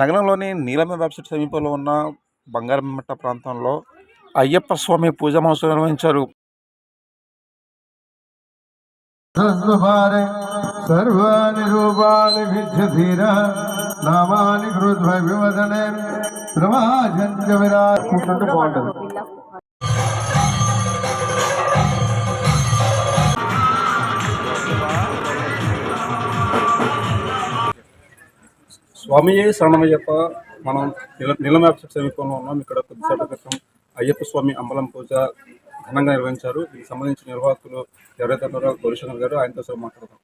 నగరంలోని నీలమ్మ వెబ్సైట్ సమీపంలో ఉన్న బంగారంమెట్ట ప్రాంతంలో అయ్యప్ప స్వామి పూజా మహోత్సవం నిర్వహించారు. సర్వాణి రూపాణి నామాని విరాకుంటుంటే బాగుంటది. స్వామియే శరణమయ్యప్ప మనం నీల నీలమ వెబ్సైట్ సమీపంలో ఉన్నాం. ఇక్కడ కొద్దిసేపటి క్రితం అయ్యప్ప స్వామి అంబలం పూజ ఘనంగా నిర్వహించారు. దీనికి సంబంధించిన నిర్వాహకులు ఎవరైతే ఉన్నారో గౌరీశంకర్ గారు ఆయనతో సార్ మాట్లాడదాం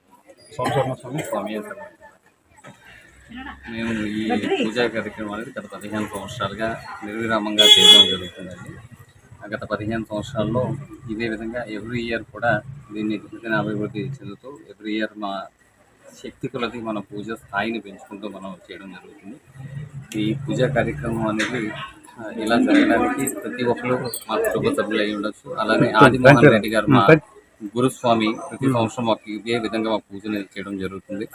సంవత్సరం స్వామి. స్వామి. మేము ఈ పూజా కార్యక్రమం అనేది గత పదిహేను సంవత్సరాలుగా నిర్విరామంగా చేయడం జరుగుతుందండి. గత పదిహేను సంవత్సరాల్లో ఇదే విధంగా ఎవ్రీ ఇయర్ కూడా దీన్ని దినదిన అభివృద్ధి చెందుతూ ఎవ్రీ ఇయర్ మా శక్తి కొలది మన పూజ స్థాయిని పెంచుకుంటూ మనం చేయడం జరుగుతుంది. ఈ పూజా కార్యక్రమం అనేది ఇలా జరగడానికి ప్రతి ఒక్కరు మా కుటుంబ సభ్యులు అయి ఉండొచ్చు. అలానే ఆదిమోహన్ రెడ్డి గారు మా గురుస్వామి ప్రతి సంవత్సరం మాకు ఇదే విధంగా మా పూజలు చేయడం జరుగుతుంది.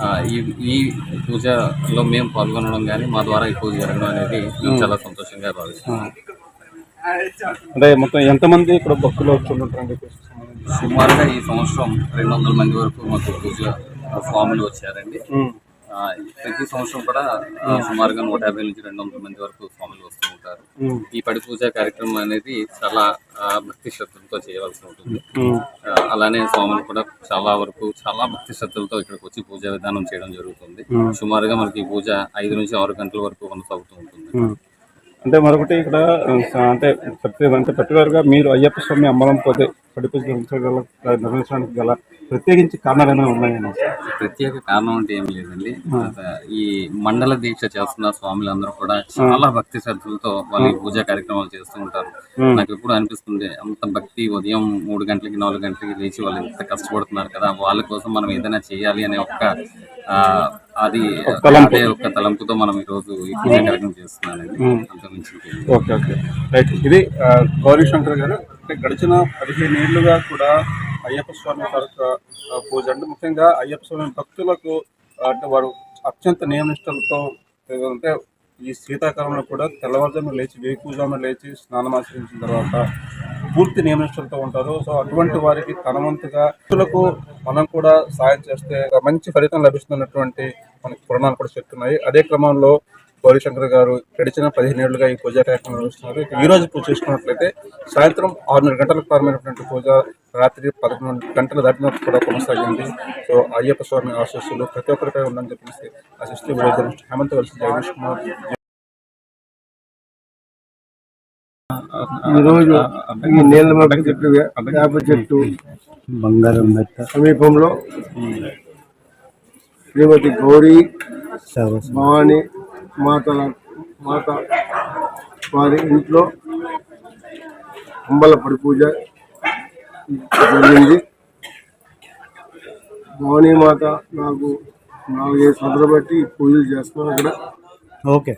ఆ, ఈ ఈ పూజలో మేము పాల్గొనడం కానీ మా ద్వారా ఈ పూజ జరగడం అనేది మేము చాలా సంతోషంగా భావిస్తున్నాం. అంటే మొత్తం ఎంతమంది ఇక్కడ భక్తులు వస్తుంటారండి సుమారుగా ఈ సంవత్సరం రెండు వందల మంది వరకు మాకు పూజ స్వాములు వచ్చారండి. ఆ, ప్రతి సంవత్సరం కూడా సుమారుగా నూట యాభై నుంచి రెండు వందల మంది వరకు స్వాములు వస్తూ ఉంటారు. ఈ పడి పూజ కార్యక్రమం అనేది చాలా భక్తి శ్రద్ధలతో చేయవలసి ఉంటుంది. అలానే స్వాములు కూడా చాలా వరకు చాలా భక్తి శ్రద్ధలతో ఇక్కడికి వచ్చి పూజా విధానం చేయడం జరుగుతుంది. సుమారుగా మనకి పూజ ఐదు నుంచి ఆరు గంటల వరకు కొనసాగుతూ ఉంటుంది. అంటే మరొకటి ఇక్కడ అంటే ప్రతి అంటే పర్టికులర్గా మీరు అయ్యప్ప స్వామి అమ్మలం పోతే పడి పూజ నిర్వహించగల నిర్వహించడానికి గల ప్రత్యేకించి కారణాలు ఏమైనా ఉన్నాయండి ప్రత్యేక కారణం అంటే ఏం లేదండి. ఈ మండల దీక్ష చేస్తున్న స్వాములందరూ కూడా చాలా భక్తి శ్రద్ధలతో వాళ్ళు పూజా కార్యక్రమాలు చేస్తూ ఉంటారు. నాకు ఎప్పుడు అనిపిస్తుంది అంత భక్తి ఉదయం మూడు గంటలకి నాలుగు గంటలకి లేచి వాళ్ళు ఎంత కష్టపడుతున్నారు కదా వాళ్ళ కోసం మనం ఏదైనా చేయాలి అనే ఒక ఆ, అది అదే ఒక తలంపుతో మనం ఈ రోజు ఈ పూజా కార్యక్రమం చేస్తున్నానండి. Okay okay. రైట్. ఇది గౌరీ శంకర్ గారు అంటే గడిచిన పదిహేను ఏళ్ళుగా కూడా అయ్యప్ప స్వామి పూజ అంటే ముఖ్యంగా అయ్యప్ప స్వామి భక్తులకు అంటే వారు అత్యంత నియమనిష్టలతో అంటే ఈ శీతాకాలంలో కూడా తెల్లవారుజామున లేచి వేకుజామున లేచి స్నానం ఆచరించిన తర్వాత పూర్తి నియమనిష్టలతో ఉంటారు. సో అటువంటి వారికి తన వంతుగా భక్తులకు మనం కూడా సాయం చేస్తే మంచి ఫలితం లభిస్తున్నటువంటి మనకి పురాణాలు కూడా చెప్తున్నాయి. అదే క్రమంలో గౌరీశంకర్ గారు గడిచిన పదిహేను ఏళ్ళుగా ఈ పూజా కార్యక్రమం నిర్వహిస్తున్నారు. ఈ రోజు పూజ చేసుకున్నట్లయితే సాయంత్రం ఆరున్నర గంటలకు ప్రారంభమైనటువంటి పూజ రాత్రి పదకొండు గంటల దాటిన కూడా కొనసాగింది. సో అయ్యప్ప స్వామి ఆశీస్సులు ప్రతి ఒక్కరిపై ఉందని చెప్పేసి ఆశిస్తూ ఈ రోజు హేమంత్ కలిసి జగదీష్ కుమార్ ఈ రోజు ఈ నీళ్ళ చెట్టు వేప చెట్టు బంగారం సమీపంలో శ్రీమతి గౌరీ భవాని మాత మాత వారి ఇంట్లో అంబల పడి పూజ జరిగింది. భవానీ మాత నాకు నాలుగైదు సంవత్సరాలు బట్టి పూజలు చేస్తున్నాను ఇక్కడ. ఓకే.